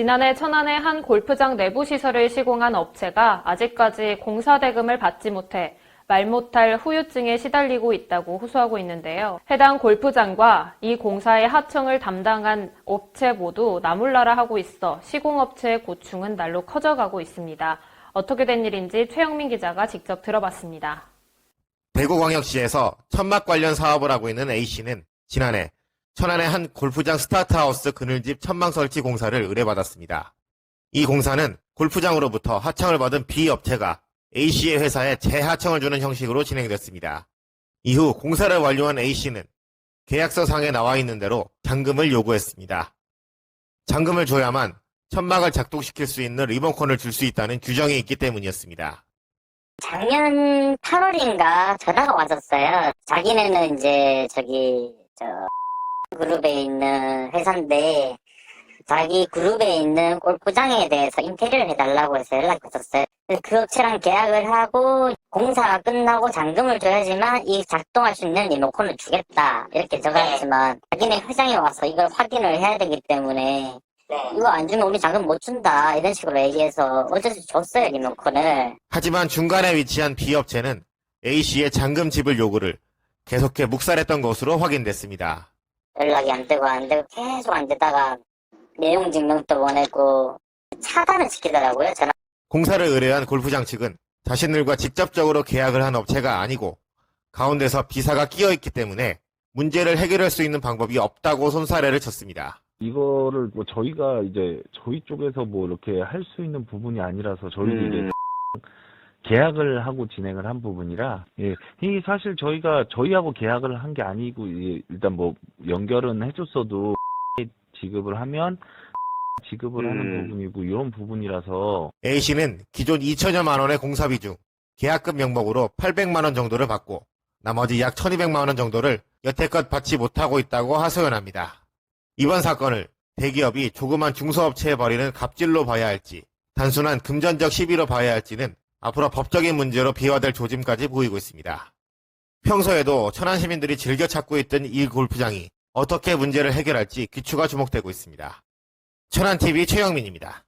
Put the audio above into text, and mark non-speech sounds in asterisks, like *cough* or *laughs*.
지난해 천안의 한 골프장 내부 시설을 시공한 업체가 아직까지 공사 대금을 받지 못해 말 못할 후유증에 시달리고 있다고 호소하고 있는데요. 해당 골프장과 이 공사의 하청을 담당한 업체 모두 나몰라라 하고 있어 시공업체의 고충은 날로 커져가고 있습니다. 어떻게 된 일인지 최영민 기자가 직접 들어봤습니다. 대구광역시에서 천막 관련 사업을 하고 있는 A씨는 지난해 천안의 한 골프장 스타트하우스 그늘집 천막 설치 공사를 의뢰받았습니다. 이 공사는 골프장으로부터 하청을 받은 B업체가 A씨의 회사에 재하청을 주는 형식으로 진행됐습니다. 이후 공사를 완료한 A씨는 계약서 상에 나와 있는 대로 잔금을 요구했습니다. 잔금을 줘야만 천막을 작동시킬 수 있는 리모컨을 줄 수 있다는 규정이 있기 때문이었습니다. 작년 8월인가 전화가 왔었어요. 자기네는 이제 저기 저 그룹에 있는 회사인데 자기 그룹에 있는 골프장에 대해서 인테리어를 해달라고 해서 연락이 왔었어요. 그 업체랑 계약을 하고 공사가 끝나고 잔금을 줘야지만 이 작동할 수 있는 리모컨을 주겠다 이렇게 적어놨지만 자기네 회장이 와서 이걸 확인을 해야 되기 때문에 이거 안 주면 우리 잔금 못 준다 이런 식으로 얘기해서 어쩔 수 줬어요 리모컨을. 하지만 중간에 위치한 B업체는 A씨의 잔금 지불 요구를 계속해 묵살했던 것으로 확인됐습니다. 연락이 안 되고 안 되고 계속 안 되다가 내용 증명도 보내고 차단을 시키더라고요. 전화. 공사를 의뢰한 골프장 측은 자신들과 직접적으로 계약을 한 업체가 아니고 가운데서 비사가 끼어 있기 때문에 문제를 해결할 수 있는 방법이 없다고 손사래를 쳤습니다. 이거를 뭐 저희가 이제 저희 쪽에서 뭐 이렇게 할 수 있는 부분이 아니라서 저희도 이제 계약을 하고 진행을 한 부분이라 예, 이 사실 저희가 저희하고 계약을 한 게 아니고 예, 일단 뭐 연결은 해줬어도 *laughs* 지급을 하면 *laughs* 지급을 하는 부분이고 이런 부분이라서. A씨는 기존 2천여만 원의 공사비 중 계약금 명목으로 800만 원 정도를 받고 나머지 약 1200만 원 정도를 여태껏 받지 못하고 있다고 하소연합니다. 이번 사건을 대기업이 조그만 중소업체에 벌이는 갑질로 봐야 할지 단순한 금전적 시비로 봐야 할지는 앞으로 법적인 문제로 비화될 조짐까지 보이고 있습니다. 평소에도 천안 시민들이 즐겨 찾고 있던 이 골프장이 어떻게 문제를 해결할지 귀추가 주목되고 있습니다. 천안TV 최영민입니다.